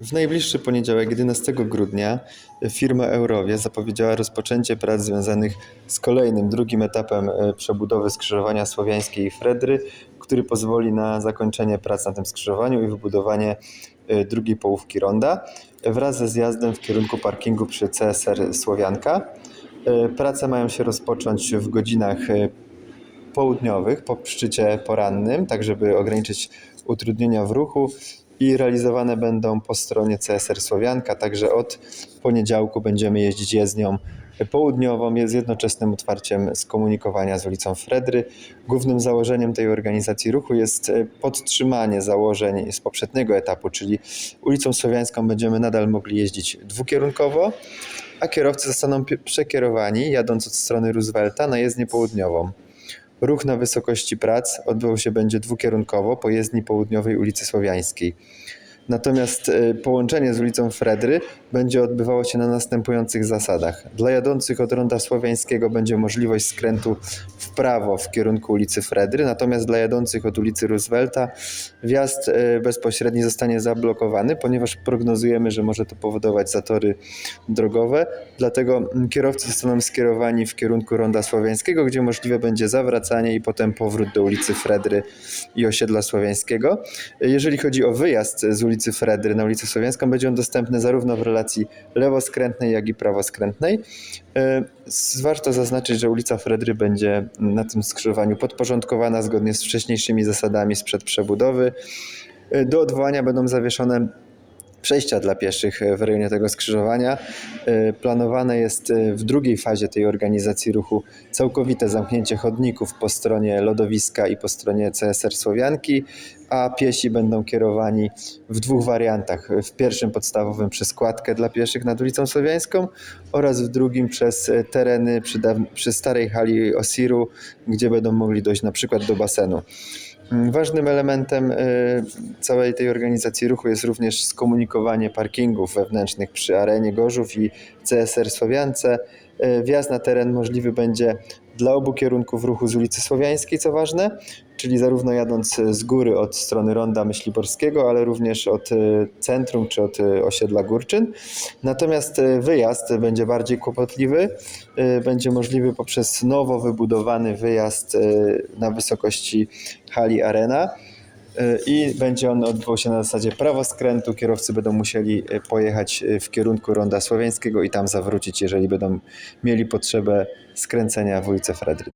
W najbliższy poniedziałek, 11 grudnia, firma Eurowie zapowiedziała rozpoczęcie prac związanych z kolejnym, drugim etapem e, przebudowy skrzyżowania Słowiańskiej i Fredry, który pozwoli na zakończenie prac na tym skrzyżowaniu i wybudowanie e, drugiej połówki ronda wraz ze zjazdem w kierunku parkingu przy CSR Słowianka. E, Prace mają się rozpocząć w godzinach południowych po szczycie porannym, tak żeby ograniczyć utrudnienia w ruchu i realizowane będą po stronie CSR Słowianka, także od poniedziałku będziemy jeździć jezdnią południową z jednoczesnym otwarciem skomunikowania z ulicą Fredry. Głównym założeniem tej organizacji ruchu jest e, podtrzymanie założeń z poprzedniego etapu, czyli ulicą Słowiańską będziemy nadal mogli jeździć dwukierunkowo, a kierowcy zostaną przekierowani jadąc od strony Roosevelta na jezdnię południową. Ruch na wysokości prac odbywał się będzie dwukierunkowo po jezdni południowej ulicy Słowiańskiej. Natomiast e, połączenie z ulicą Fredry będzie odbywało się na następujących zasadach. Dla jadących od Ronda Słowiańskiego będzie możliwość skrętu w prawo w kierunku ulicy Fredry, natomiast dla jadących od ulicy Roosevelta wjazd e, bezpośredni zostanie zablokowany, ponieważ prognozujemy, że może to powodować zatory drogowe. Dlatego mm, kierowcy zostaną skierowani w kierunku Ronda Słowiańskiego, gdzie możliwe będzie zawracanie i potem powrót do ulicy Fredry i osiedla Słowiańskiego. Jeżeli chodzi o wyjazd z ulicy Fredry na ulicę Słowiańską, będzie on dostępny zarówno w relacji lewoskrętnej, jak i prawoskrętnej. E, Warto zaznaczyć, że ulica Fredry będzie na tym skrzyżowaniu podporządkowana zgodnie z wcześniejszymi zasadami sprzed przebudowy. E, Do odwołania będą zawieszone przejścia dla pieszych e, w rejonie tego skrzyżowania. E, Planowane jest e, w drugiej fazie tej organizacji ruchu całkowite zamknięcie chodników po stronie lodowiska i po stronie CSR Słowianki, a piesi będą kierowani w dwóch wariantach. W pierwszym podstawowym przez kładkę dla pieszych nad ulicą Słowiańską oraz w drugim przez tereny przy, przy starej hali Osiru, gdzie będą mogli dojść na przykład do basenu. Mm, Ważnym elementem y, całej tej organizacji ruchu jest również skomunikowanie parkingów wewnętrznych przy arenie Gorzów i CSR Słowiance. Y, Wjazd na teren możliwy będzie dla obu kierunków ruchu z ulicy Słowiańskiej, co ważne, czyli zarówno jadąc z góry od strony Ronda Myśliborskiego, ale również od y, centrum czy od y, osiedla Górczyn. Natomiast y, wyjazd będzie bardziej kłopotliwy. Będzie możliwy poprzez nowo wybudowany wyjazd na wysokości hali Arena. Y, I będzie on odbywał się na zasadzie prawoskrętu. Kierowcy będą musieli y, pojechać y, w kierunku Ronda Słowiańskiego i tam zawrócić, jeżeli będą mieli potrzebę skręcenia w ulicę Fredry.